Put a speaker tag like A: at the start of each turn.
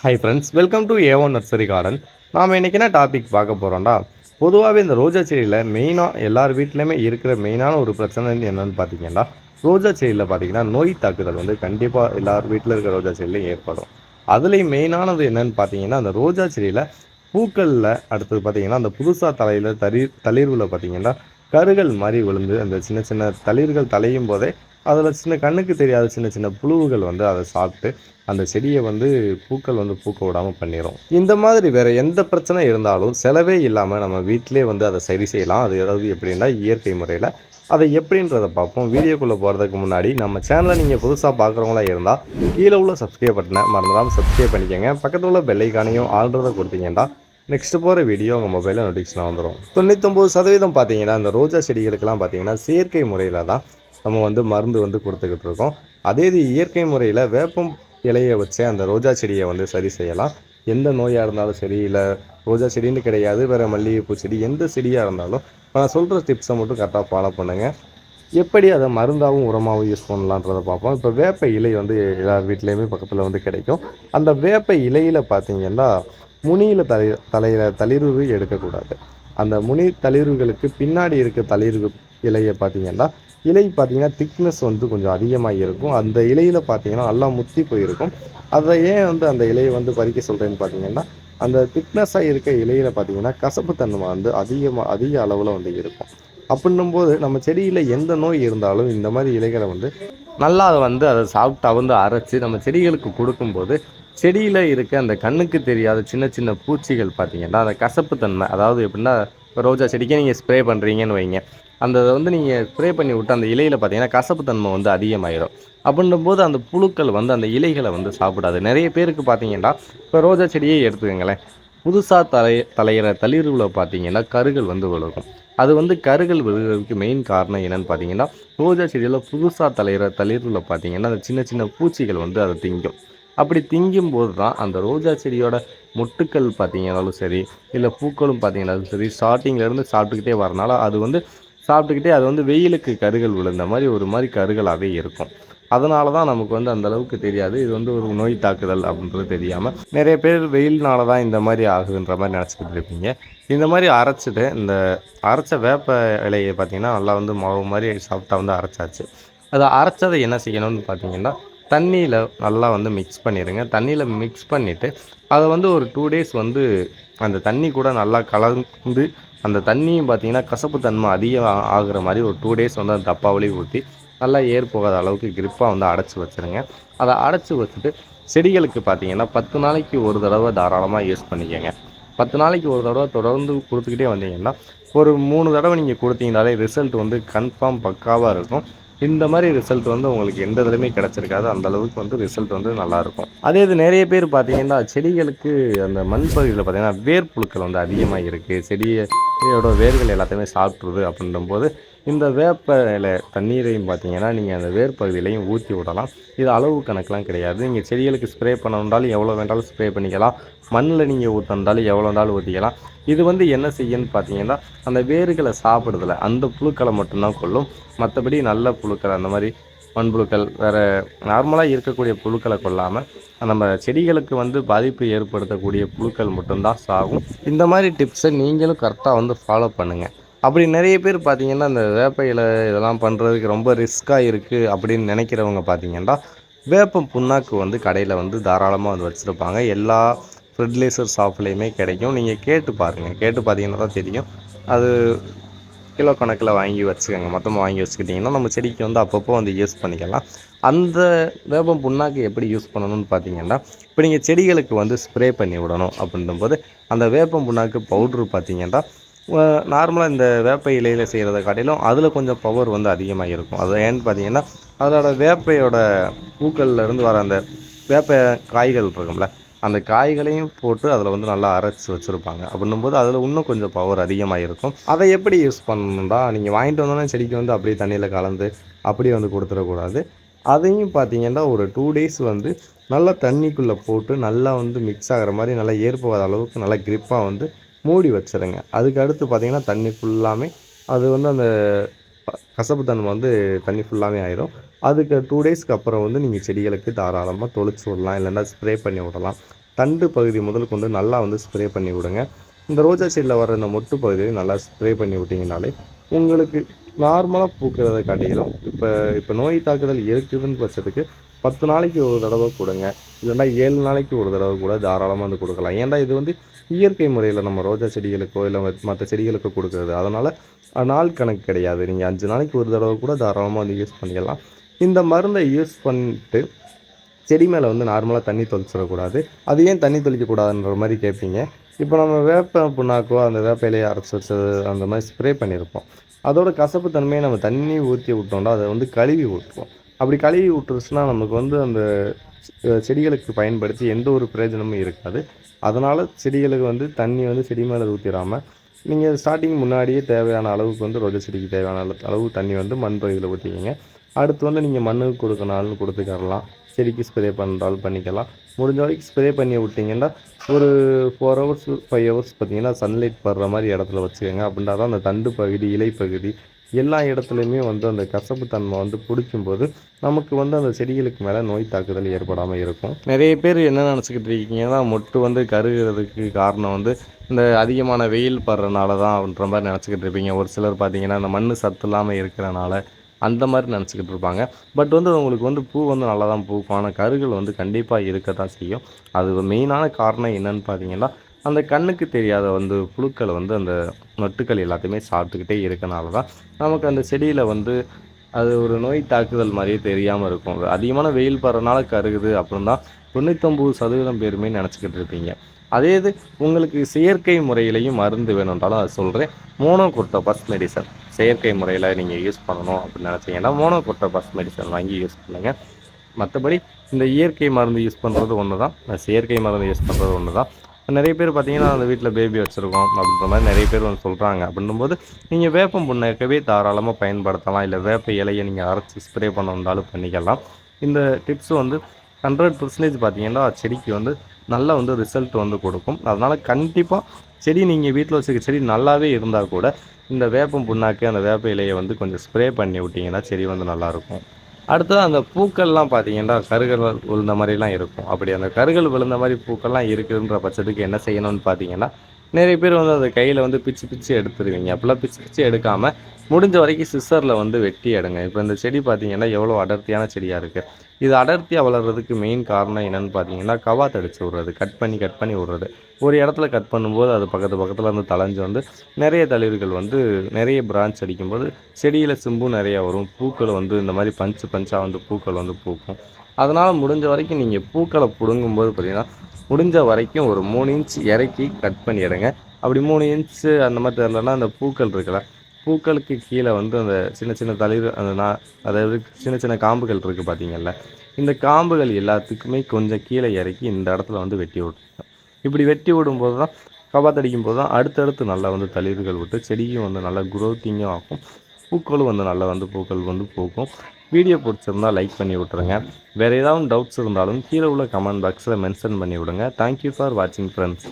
A: Hi friends welcome to A one nursery garden நாம் இன்றைக்கி என்ன டாபிக் பார்க்க போகிறோம்டா பொதுவாகவே இந்த ரோஜா செடியில் மெயினாக எல்லார் வீட்லேயுமே இருக்கிற மெயினான ஒரு பிரச்சனை என்னென்னு பார்த்தீங்கன்னா ரோஜா செடியில் பார்த்தீங்கன்னா நோய் தாக்குதல் வந்து கண்டிப்பாக எல்லார் வீட்டில் இருக்கிற ரோஜா செடியிலையும் ஏற்படும். அதுலேயும் மெயினானது என்னன்னு பார்த்தீங்கன்னா அந்த ரோஜா செடியில் பூக்களில் அடுத்தது பார்த்தீங்கன்னா அந்த புதுசாக தலையில் தளிர் தளிர்வில் பார்த்தீங்கன்னா கருகள் மாதிரி விழுந்து அந்த சின்ன சின்ன தளிர்கள் தலையும் போதே அதில் சின்ன கண்ணுக்கு தெரியாத சின்ன சின்ன புழுவுகள் வந்து அதை சாப்பிட்டு அந்த செடியை வந்து பூக்கள் வந்து பூக்க விடாமல் பண்ணிடும் இந்த மாதிரி வேறு எந்த பிரச்சனை இருந்தாலும் செலவே இல்லாமல் நம்ம வீட்டிலே வந்து அதை சரி செய்யலாம். அது ஏதாவது எப்படின்னா இயற்கை முறையில். அதை எப்படின்றத பார்ப்போம். வீடியோக்குள்ளே போகிறதுக்கு முன்னாடி நம்ம சேனலை நீங்கள் புதுசாக பார்க்குறவங்களா இருந்தால் கீழே உள்ள சப்ஸ்கிரைப் பட்டனை மறந்துடாமல் சப்ஸ்கிரைப் பண்ணிக்கோங்க. பக்கத்தில் உள்ள பெல்லைக்கானையும் ஆல்றதை கொடுத்தீங்கன்னா நெக்ஸ்ட் போகிற வீடியோ உங்கள் மொபைலில் நோட்டிஃபிகேஷன் வந்துடும் தொண்ணூத்தொம்பது சதவீதம் பார்த்தீங்கன்னா அந்த ரோஜா செடிகளுக்கெல்லாம் பார்த்தீங்கன்னா செயற்கை முறையில் தான் நம்ம வந்து மருந்து வந்து கொடுத்துக்கிட்டு இருக்கோம். அதே இது இயற்கை முறையில் வேப்பம் இலையை வச்சு அந்த ரோஜா செடியை வந்து சரி செய்யலாம். எந்த நோயாக இருந்தாலும் சரி இல்லை ரோஜா செடின்னு கிடையாது வேறு மல்லிகைப்பூ செடி எந்த செடியாக இருந்தாலும் நான் சொல்கிற டிப்ஸை மட்டும் கரெக்டாக ஃபாலோ பண்ணுங்கள் எப்படி அதை மருந்தாகவும் உரமாகவும் யூஸ் பண்ணலான்றதை பார்ப்போம். இப்போ வேப்ப இலை வந்து எல்லார் வீட்லேயுமே பக்கத்தில் வந்து கிடைக்கும். அந்த வேப்ப இலையில் பார்த்தீங்கன்னா முனியில் தலை தலையில் தளிர்வு எடுக்கக்கூடாது. அந்த முனி தளிர்வுகளுக்கு பின்னாடி இருக்க தளிர்வு இலையை பார்த்தீங்கன்னா இலை பார்த்தீங்கன்னா திக்னஸ் வந்து கொஞ்சம் அதிகமாக இருக்கும். அந்த இலையில் பார்த்தீங்கன்னா நல்லா முத்தி போயிருக்கும். அதை ஏன் வந்து அந்த இலையை வந்து பறிக்க சொல்கிறேன்னு பார்த்தீங்கன்னா அந்த திக்னஸாக இருக்க இலையில் பார்த்தீங்கன்னா கசப்புத்தன்மை வந்து அதிகமாக அதிக அளவில் வந்து இருக்கும். அப்படின்னும் போது நம்ம செடியில் எந்த நோய் இருந்தாலும் இந்த மாதிரி இலைகளை வந்து நல்லா அதை வந்து அதை சாப்பிட்டு வந்து அரைச்சி நம்ம செடிகளுக்கு கொடுக்கும்போது செடியில் இருக்க அந்த கண்ணுக்கு தெரியாத சின்ன சின்ன பூச்சிகள் பார்த்தீங்கன்னா அந்த கசப்புத்தன்மை அதாவது எப்படின்னா ரோஜா செடிக்கே நீங்கள் ஸ்ப்ரே பண்ணுறீங்கன்னு வைங்க. அந்த வந்து நீங்கள் ஸ்ப்ரே பண்ணி விட்டு அந்த இலையில் பார்த்தீங்கன்னா கசப்பு தன்மை வந்து அதிகமாயிடும். அப்படின்னும் போது அந்த புழுக்கள் வந்து அந்த இலைகளை வந்து சாப்பிடாது. நிறைய பேருக்கு பார்த்தீங்கன்னா இப்போ ரோஜா செடியே எடுத்துக்கங்களேன். புதுசாக தலை தலையிற தளிர்வில் பார்த்தீங்கன்னா கருகள் வந்து விழுகும். அது வந்து கருகள் விழுகிறதுக்கு மெயின் காரணம் என்னென்னு பார்த்தீங்கன்னா ரோஜா செடியில் புதுசாக தலையிற தளிர்வில் பார்த்தீங்கன்னா அந்த சின்ன சின்ன பூச்சிகள் வந்து அதை திங்கும். அப்படி திங்கும் போது தான் அந்த ரோஜா செடியோட மொட்டுக்கள் பார்த்தீங்கன்னாலும் சரி இல்லை பூக்களும் பார்த்தீங்கன்னாலும் சரி ஸ்டார்டிங்லேருந்து சாப்பிட்டுக்கிட்டே வரனால அது வந்து சாப்பிட்டுக்கிட்டே அது வந்து வெயிலுக்கு கருகள் விழுந்த மாதிரி ஒரு மாதிரி கருகளாகவே இருக்கும். அதனால தான் நமக்கு வந்து அந்த அளவுக்கு தெரியாது. இது வந்து ஒரு நோய் தாக்குதல் அப்படின்றது தெரியாமல் நிறைய பேர் வெயில்னால தான் இந்த மாதிரி ஆகுதுன்ற மாதிரி நினச்சிக்கிட்டு இருப்பீங்க. இந்த மாதிரி அரைச்சிட்டு இந்த அரைச்ச வேப்ப இலையை பார்த்தீங்கன்னா நல்லா வந்து மாவு மாதிரி சாப்பிட்டா வந்து அரைச்சாச்சு. அதை அரைச்சதை என்ன செய்யணும்னு பார்த்தீங்கன்னா தண்ணியில் நல்லா வந்து மிக்ஸ் பண்ணிடுங்க. தண்ணியில் மிக்ஸ் பண்ணிவிட்டு அதை வந்து ஒரு டூ டேஸ் வந்து அந்த தண்ணி கூட நல்லா கலந்து அந்த தண்ணியும் பார்த்தீங்கன்னா கசப்பு தன்மை அதிகம் ஆகுற மாதிரி ஒரு டூ டேஸ் வந்து அந்த டப்பாவிலேயே ஊற்றி நல்லா ஏர் போகாத அளவுக்கு கிரிப்பாக வந்து அடைச்சி வச்சுருங்க. அதை அடைச்சி வச்சுட்டு செடிகளுக்கு பார்த்தீங்கன்னா பத்து நாளைக்கு ஒரு தடவை தாராளமாக யூஸ் பண்ணிக்கோங்க. பத்து நாளைக்கு ஒரு தடவை தொடர்ந்து கொடுத்துக்கிட்டே வந்தீங்கன்னா ஒரு மூணு தடவை நீங்கள் கொடுத்தீங்கனாலே ரிசல்ட் வந்து கன்ஃபார்ம் பக்காவாக இருக்கும். இந்த மாதிரி ரிசல்ட் வந்து உங்களுக்கு எந்த இதுலையுமே கிடச்சிருக்காது. அந்த அளவுக்கு வந்து ரிசல்ட் வந்து நல்லாயிருக்கும் அதே இது நிறைய பேர் பார்த்தீங்கன்னா செடிகளுக்கு அந்த மண் பகுதியில் பார்த்தீங்கன்னா வேர்ப்புழுக்கள் வந்து அதிகமாக இருக்குது செடியோட வேர்கள் எல்லாத்தையுமே சாப்பிட்ருது அப்படின்னும் போது இந்த வேப்ப இலை தண்ணீரையும் பார்த்தீங்கன்னா நீங்கள் அந்த வேர் பகுதியிலையும் ஊற்றி விடலாம். இது அளவு கணக்கெலாம் கிடையாது. நீங்கள் செடிகளுக்கு ஸ்ப்ரே பண்ணணுன்றாலும் எவ்வளோ வேண்டாலும் ஸ்ப்ரே பண்ணிக்கலாம். மண்ணில் நீங்கள் ஊற்றினாலும் எவ்வளோ வேண்டாலும் ஊற்றிக்கலாம் இது வந்து என்ன செய்யுன்னு பார்த்தீங்கன்னா அந்த வேர்களை சாப்பிடுறதுல அந்த புழுக்களை மட்டும்தான் கொள்ளும் மற்றபடி நல்ல புழுக்கள் அந்த மாதிரி மண்புழுக்கள் வேறு நார்மலாக இருக்கக்கூடிய புழுக்களை கொள்ளாமல் நம்ம செடிகளுக்கு வந்து பாதிப்பு ஏற்படுத்தக்கூடிய புழுக்கள் மட்டும்தான் சாகும். இந்த மாதிரி டிப்ஸை நீங்களும் கரெக்டாக வந்து ஃபாலோ பண்ணுங்கள் அப்படி நிறைய பேர் பார்த்தீங்கன்னா இந்த வேப்ப இலை இதெல்லாம் பண்ணுறதுக்கு ரொம்ப ரிஸ்க்காக இருக்குது அப்படின்னு நினைக்கிறவங்க பார்த்தீங்கன்னா வேப்பம் புண்ணாக்கு வந்து கடையில் வந்து தாராளமாக வந்து வச்சுருப்பாங்க. எல்லா ஃபெர்டிலைசர் ஷாப்லேயுமே கிடைக்கும். நீங்கள் கேட்டு பாருங்கள் கேட்டு பார்த்தீங்கன்னா தான் தெரியும். அது கிலோ கணக்கில் வாங்கி வச்சுக்கோங்க. மொத்தமாக வாங்கி வச்சுக்கிட்டிங்கன்னா நம்ம செடிக்கு வந்து அப்பப்போ வந்து யூஸ் பண்ணிக்கலாம். அந்த வேப்பம் புண்ணாக்கு எப்படி யூஸ் பண்ணணும்னு பார்த்தீங்கன்னா இப்போ நீங்கள் செடிகளுக்கு வந்து ஸ்ப்ரே பண்ணி விடணும் அப்படின்னும்போது அந்த வேப்பம் புண்ணாக்கு பவுட்ரு பார்த்தீங்கன்னா நார்மலாக இந்த வேப்ப இலையில் செய்கிறத காட்டிலும் அதில் கொஞ்சம் பவர் வந்து அதிகமாக இருக்கும். அது ஏன்னு பார்த்தீங்கன்னா அதோட வேப்பையோட பூக்கள்லேருந்து வர அந்த வேப்ப காய்கள் இருக்கும்ல அந்த காய்களையும் போட்டு அதில் வந்து நல்லா அரைச்சி வச்சுருப்பாங்க. அப்படின்னும் போது அதில் இன்னும் கொஞ்சம் பவர் அதிகமாக இருக்கும். அதை எப்படி யூஸ் பண்ணணும்டா நீங்கள் வாங்கிட்டு வந்தோன்னே செடிக்கு வந்து அப்படியே தண்ணியில் கலந்து அப்படியே வந்து கொடுத்துடக்கூடாது. அதையும் பார்த்தீங்கன்னா ஒரு டூ டேஸ் வந்து நல்லா தண்ணிக்குள்ளே போட்டு நல்லா வந்து மிக்ஸ் ஆகிற மாதிரி நல்லா ஏற்போகாத அளவுக்கு நல்லா கிரிப்பாக வந்து மூடி வச்சுருங்க. அதுக்கு அடுத்து பார்த்திங்கன்னா தண்ணி ஃபுல்லாமே அது வந்து அந்த கசப்பு தன்மை வந்து தண்ணி ஃபுல்லாமே ஆயிரும். அதுக்கு டூ டேஸ்க்கு அப்புறம் வந்து நீங்கள் செடிகளுக்கு தாராளமாக தொளிச்சு விடலாம் இல்லைன்னா ஸ்ப்ரே பண்ணி விடலாம். தண்டு பகுதி முதல் கொண்டு நல்லா வந்து ஸ்ப்ரே பண்ணி விடுங்க. இந்த ரோஜா செடியில் வர இந்த மொட்டு பகுதியை நல்லா ஸ்ப்ரே பண்ணி விட்டிங்கனாலே உங்களுக்கு நார்மலாக பூக்கிறத காட்டிலும் இப்போ இப்போ நோய் தாக்குதல் இருக்குதுன்னு பட்சத்துக்கு பத்து நாளைக்கு ஒரு தடவை கொடுங்க. இல்லைன்னா ஏழு நாளைக்கு ஒரு தடவை கூட தாராளமாக வந்து கொடுக்கலாம். ஏன்டா இது வந்து இயற்கை முறையில் நம்ம ரோஜா செடிகளுக்கோ இல்லை மற்ற செடிகளுக்கோ கொடுக்குறது. அதனால் நாள் கணக்கு கிடையாது. நீங்கள் அஞ்சு நாளைக்கு ஒரு தடவை கூட தாராளமாக வந்து யூஸ் பண்ணிக்கலாம் இந்த மருந்தை யூஸ் பண்ணிட்டு செடி மேலே வந்து நார்மலாக தண்ணி தொளிச்சிடக்கூடாது. அது ஏன் தண்ணி தெளிக்கக்கூடாதுன்ற மாதிரி கேட்பீங்க இப்போ நம்ம வேப்ப புண்ணாக்கோ அந்த வேப்ப இலையை அரைச்சி வச்சது அந்த மாதிரி ஸ்ப்ரே பண்ணியிருப்போம். அதோட கசப்பு தன்மையை நம்ம தண்ணி ஊற்றி விட்டோம்னா அதை வந்து கழுவி விட்டுருவோம் அப்படி கழுவி விட்டுருச்சுன்னா நமக்கு வந்து அந்த செடிகளுக்கு பயன்படுத்தி எந்த ஒரு பிரயோஜனமும் இருக்காது. அதனால் செடிகளுக்கு வந்து தண்ணி வந்து செடி மேலே ஊற்றிடாமல் நீங்கள் ஸ்டார்டிங் முன்னாடியே தேவையான அளவுக்கு வந்து ரோஜா செடிக்கு தேவையான அளவு தண்ணி வந்து மண் பகுதியில் ஊற்றிக்கிங்க அடுத்து வந்து நீங்கள் மண்ணுக்கு கொடுக்கணாலும் கொடுத்துக்கரலாம் செடிக்கு ஸ்ப்ரே பண்ணுறாலும் பண்ணிக்கலாம். முடிஞ்ச வரைக்கும் ஸ்ப்ரே பண்ணி விட்டிங்கன்னா ஒரு ஃபோர் ஹவர்ஸ் ஃபைவ் ஹவர்ஸ் பார்த்தீங்கன்னா சன்லைட் படுற மாதிரி இடத்துல வச்சுக்கோங்க. அப்படின்னா தான் அந்த தண்டு பகுதி இலை பகுதி எல்லா இடத்துலையுமே வந்து அந்த கசப்பு தன்மை வந்து பிடிக்கும்போது நமக்கு வந்து அந்த செடிகளுக்கு மேலே நோய் தாக்குதல் ஏற்படாமல் இருக்கும். நிறைய பேர் என்ன நினச்சிக்கிட்டு இருக்கீங்கன்னா மொட்டு வந்து கருகிறதுக்கு காரணம் வந்து இந்த அதிகமான வெயில் படுறனால தான் அப்படின்ற மாதிரி நினச்சிக்கிட்டு இருப்பீங்க. ஒரு சிலர் பார்த்தீங்கன்னா இந்த மண் சத்து இல்லாமல் இருக்கிறனால அந்த மாதிரி நினச்சிக்கிட்டு இருப்பாங்க. பட் வந்து உங்களுக்கு வந்து பூ வந்து நல்லா தான் பூக்கும். ஆனால் கருகள் வந்து கண்டிப்பாக இருக்க தான் செய்யும். அது மெயினான காரணம் என்னன்னு பார்த்தீங்கன்னா அந்த கண்ணுக்கு தெரியாத வந்து புழுக்களை வந்து அந்த நொட்டுக்கள் எல்லாத்தையுமே சாப்பிட்டுக்கிட்டே இருக்கனால தான் நமக்கு அந்த செடியில் வந்து அது ஒரு நோய் தாக்குதல் மாதிரியே தெரியாமல் இருக்கும். அதிகமான வெயில் படுறனால கருகுது அப்படின்னா தொண்ணூத்தொம்பது சதவீதம் பேருமே நினச்சிக்கிட்டு இருப்பீங்க. அதே இது உங்களுக்கு செயற்கை முறையிலையும் மருந்து வேணுன்றாலும் அதை சொல்கிறேன் மோனோ பஸ் மெடிசன். செயற்கை முறையில் நீங்கள் யூஸ் பண்ணணும் அப்படின்னு நினச்சிங்கன்னா மோனோ பஸ் மெடிசன் வாங்கி யூஸ் பண்ணுங்கள் மற்றபடி இந்த இயற்கை மருந்து யூஸ் பண்ணுறது ஒன்று தான் செயற்கை மருந்து யூஸ் பண்ணுறது ஒன்று தான் நிறைய பேர் பார்த்தீங்கன்னா அந்த வீட்டில் பேபி வச்சுருக்கோம் அப்படின்ற மாதிரி நிறைய பேர் வந்து சொல்கிறாங்க அப்படின்னும்போது நீங்கள் வேப்பம் புண்ணாக்கவே தாராளமாக பயன்படுத்தலாம். இல்லை வேப்ப இலையை நீங்கள் அரைச்சி ஸ்ப்ரே பண்ண வந்தாலும் பண்ணிக்கலாம். இந்த டிப்ஸ் வந்து ஹண்ட்ரட் பர்சன்டேஜ் பார்த்தீங்கன்னா செடிக்கு வந்து நல்ல வந்து ரிசல்ட் வந்து கொடுக்கும். அதனால் கண்டிப்பாக செடி நீங்கள் வீட்டில் வச்சுருக்க செடி நல்லாவே இருந்தால் கூட இந்த வேப்பம் புண்ணாக்கு அந்த வேப்ப இலையை வந்து கொஞ்சம் ஸ்ப்ரே பண்ணி விட்டிங்கன்னா செடி வந்து நல்லாயிருக்கும் அடுத்தது அந்த பூக்கள்லாம் பார்த்தீங்கன்னா கருகள் விழுந்த மாதிரிலாம் இருக்கும். அப்படி அந்த கருகள் விழுந்த மாதிரி பூக்கள்லாம் இருக்குதுன்ற பட்சத்துக்கு என்ன செய்யணும்னு பார்த்தீங்கன்னா நிறைய பேர் வந்து அதை கையில் வந்து பிச்சு பிச்சு எடுத்துருவீங்க. அப்போல்லாம் பிச்சு பிச்சு எடுக்காமல் முடிஞ்ச வரைக்கும் சிஸ்டரில் வந்து வெட்டி எடுங்க. இப்போ இந்த செடி பார்த்தீங்கன்னா எவ்வளோ அடர்த்தியான செடியாக இருக்குது இது அடர்த்தியாக வளர்கிறதுக்கு மெயின் காரணம் என்னென்னு பார்த்தீங்கன்னா கவாத் அடித்து விட்றது. கட் பண்ணி கட் பண்ணி விட்றது. ஒரு இடத்துல கட் பண்ணும்போது அது பக்கத்து பக்கத்தில் வந்து தளைஞ்சு வந்து நிறைய தளிர்கள் வந்து நிறைய பிரான்ச் அடிக்கும்போது செடியில் சிம்பும் நிறையா வரும். பூக்கள் வந்து இந்த மாதிரி பஞ்சு பஞ்சாக வந்து பூக்கள் வந்து பூக்கும். அதனால் முடிஞ்ச வரைக்கும் நீங்கள் பூக்களை பிடுங்கும்போது பார்த்தீங்கன்னா முடிஞ்ச வரைக்கும் ஒரு மூணு இன்ச் இறக்கி கட் பண்ணிடுங்க அப்படி மூணு இன்ச்சு அந்த மாதிரி தெரிலனா அந்த பூக்கள் இருக்குல்ல பூக்களுக்கு கீழே வந்து அந்த சின்ன சின்ன தளிர் அந்த நான் அதாவது சின்ன சின்ன காம்புகள் இருக்குது பார்த்தீங்கல்ல இந்த காம்புகள் எல்லாத்துக்குமே கொஞ்சம் கீழே இறக்கி இந்த இடத்துல வந்து வெட்டி விட்டுருக்கோம் இப்படி வெட்டி விடும்போது தான் கபாத்தடிக்கும் போது தான் அடுத்தடுத்து நல்லா வந்து தளிர்கள் விட்டு செடியும் வந்து நல்லா குரோத்திங்கும் ஆகும். பூக்களும் வந்து நல்லா வந்து பூக்கள் வந்து பூக்கும். வீடியோ பிடிச்சிருந்தால் லைக் பண்ணி விட்ருங்க வேறு ஏதாவது டவுட்ஸ் இருந்தாலும் கீழே உள்ள கமெண்ட் பாக்ஸில் மென்ஷன் பண்ணி விடுங்க. தேங்க்யூ ஃபார் வாட்சிங் ஃப்ரெண்ட்ஸ்